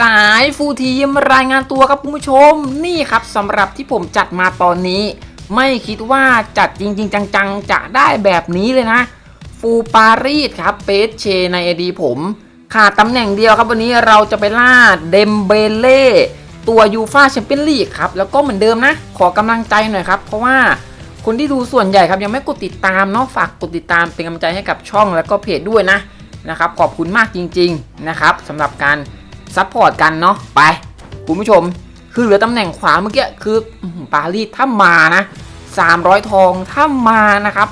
สายฟูทีมรายงานตัวครับคุณผู้ชม นี่ครับสำหรับที่ผมจัดมาตอนนี้ ไม่คิดว่าจัดจริง ๆ จังๆ จะได้แบบนี้เลยนะ ฟูปารีสครับเปสเชในเอดีผมขาดตำแหน่งเดียวครับวันนี้เราจะไปล่าเดมเบเล่ตัวยูฟาแชมเปี้ยนลีกครับแล้วก็เหมือนเดิมนะ ขอกำลังใจหน่อยครับ เพราะว่าคนที่ดูส่วนใหญ่ครับยังไม่กดติดตามเนาะฝากกดติดตามเป็นกำลังใจให้กับช่องแล้วก็เพจด้วยนะนะครับขอบคุณมากจริง ๆนะครับสำหรับการ ซัพพอร์ตกันเนาะไป คุณผู้ชม คือเหลือตำแหน่งขวาเมื่อกี้คือปารีสถ้ามานะ 300 ทองถ้ามานะครับ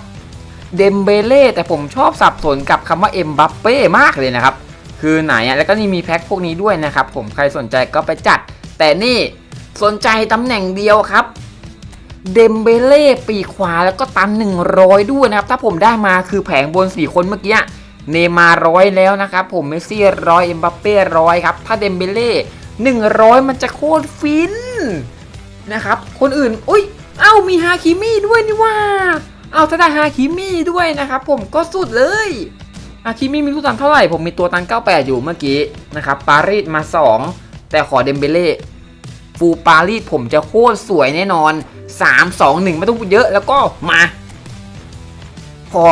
เดมเบเล่แต่ผมชอบสับสนกับคำว่าเอ็มบัปเป้มากเลยนะครับ คือไหนอะแล้วก็นี่มีแพ็คพวกนี้ด้วยนะครับ ผมใครสนใจก็ไปจัด แต่นี่สนใจตำแหน่งเดียวครับเดมเบเล่ปีขวาแล้วก็ตัน100 ด้วยนะครับ ถ้าผมได้มาคือแผงบน 4 คนเมื่อกี้ เนมาร้อยแล้วนะครับผมเมสซี่ร้อยเอ็มบัปเป้ร้อยครับถ้าเดมเบเล่หนึ่งร้อยมันจะโคตรฟินนะครับ คนอื่นอุ้ยเอ้ามีฮาคิมี่ด้วยนี่ว่า เอาถ้าได้ฮาคิมี่ด้วยนะครับผมก็สุดเลยฮาคิมี่มีทุกตังเท่าไหร่ ผมมีตัวตังค์98 อยู่เมื่อกี้นะครับปารีสมา 2 แต่ขอเดมเบเล่ฟูปารีสผมจะโคตรสวยแน่นอน 3 2 1 ไม่ต้องพูดเยอะแล้วก็มา ขอ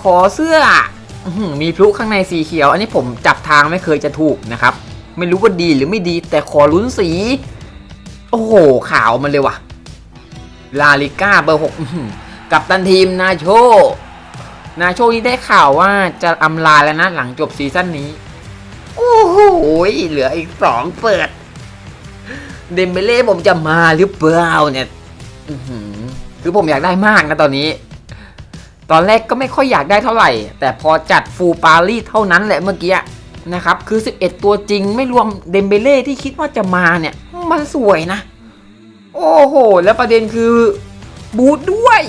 ขอเสื้อ มีพลุข้างในสีเขียว อันนี้ผมจับทางไม่เคยจะถูกนะครับ ไม่รู้ว่าดีหรือไม่ดีแต่ขอลุ้นสี โอ้โห ขาวมันเลยว่ะ ลาลิก้าเบอร์หกกับตันทีมนาโช นาโชนี่ได้ข่าวว่าจะอำลาแล้วนะหลังจบซีซั่นนี้ โอ้โห เหลืออีกสองเปิด เดมเบเล่ผมจะมาหรือเปล่าเนี่ยคือผมอยากได้มากนะตอนนี้ ตอนแรกก็ไม่ค่อยอยากได้เท่าไหร่ แต่พอจัดฟูปารีเท่านั้นแหละเมื่อกี้นะครับ คือ 11 ตัวจริงไม่รวมเดมเบเล่ที่คิดว่าจะมาเนี่ย มันสวยนะ โอ้โห แล้วประเด็นคือบูทด้วย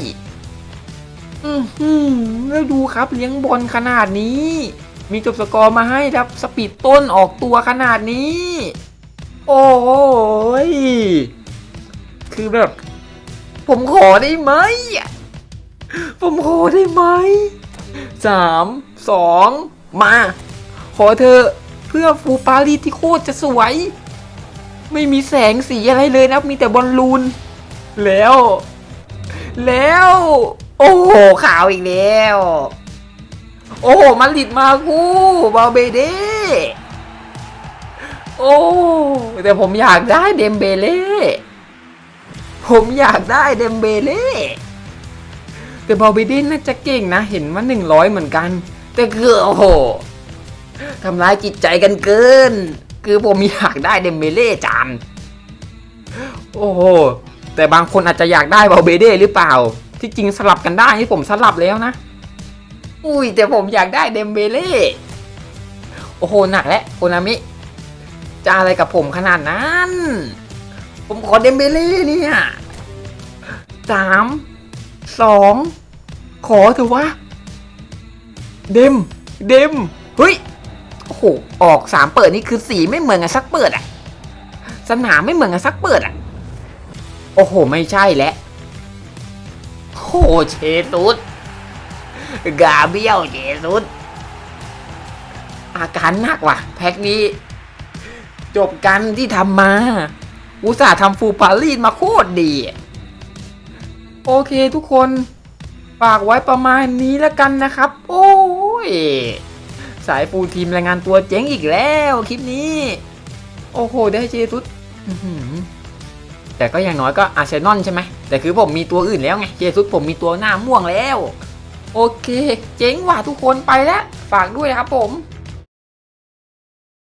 อือหือแล้วดูครับเลี้ยงบอลขนาดนี้ มีจบสกอร์มาให้ครับสปีดต้นออกตัวขนาดนี้ โอ้ยคือแบบ ผมขอได้ไหม ผมขอได้ไหมสามสองมา ขอเธอเพื่อฟูปารีสที่โคตรจะสวย ไม่มีแสงสีอะไรเลยนะ มีแต่บอลลูน แล้ว แล้ว โอ้โหขาวอีกแล้ว โอ้โหมาริดมาคู่บาเบเดโอ้แต่ผมอยากได้เดมเบเล่ผมอยากได้เดมเบเล่ แต่บอลบิดินน่าจะเก่งนะ เห็นว่า 100 เหมือนกัน แต่คือโอ้โหทำร้ายจิตใจกันเกิน คือผมอยากได้เดมเบเล่จานโอ้โห แต่บางคนอาจจะอยากได้บอลเบเด้หรือเปล่า ที่จริงสลับกันได้ที่ผมสลับแล้วนะ อุ้ยแต่ผมอยากได้เดมเบเล่โอ้โหหนักแล้วโคนามิ จะอะไรกับผมขนาดนั้น ผมขอเดมเบเล่เนี่ยสาม สองขอเถอะวะ เดม เดม เฮ้ย โอ้โห ออกสามเปิดนี่คือสีไม่เหมือนกันสักเปิดอะสนามไม่เหมือนกันสักเปิดอะโอ้โห ไม่ใช่แล้วโอ้โหเชตุสกาเบียวเชตุสอาการหนักว่ะ แพ็คนี้ จบกันที่ทำมา อุตส่าห์ทำฟูปารีสมาโคตรดี โอเคทุกคนฝากไว้ประมาณนี้แล้วกันนะครับ โอ้ย สายฟูทีมรายงานตัวเจ๊งอีกแล้วคลิปนี้ โอ้โห ได้เจสุดแต่ก็อย่างน้อยก็อาร์เซนอลใช่ไหมแต่คือผมมีตัวอื่นแล้วไงเจสุดผมมีตัวหน้าม่วงแล้ว โอเค เจ๊งว่ะทุกคนไปแล้ว ฝากด้วยนะครับผม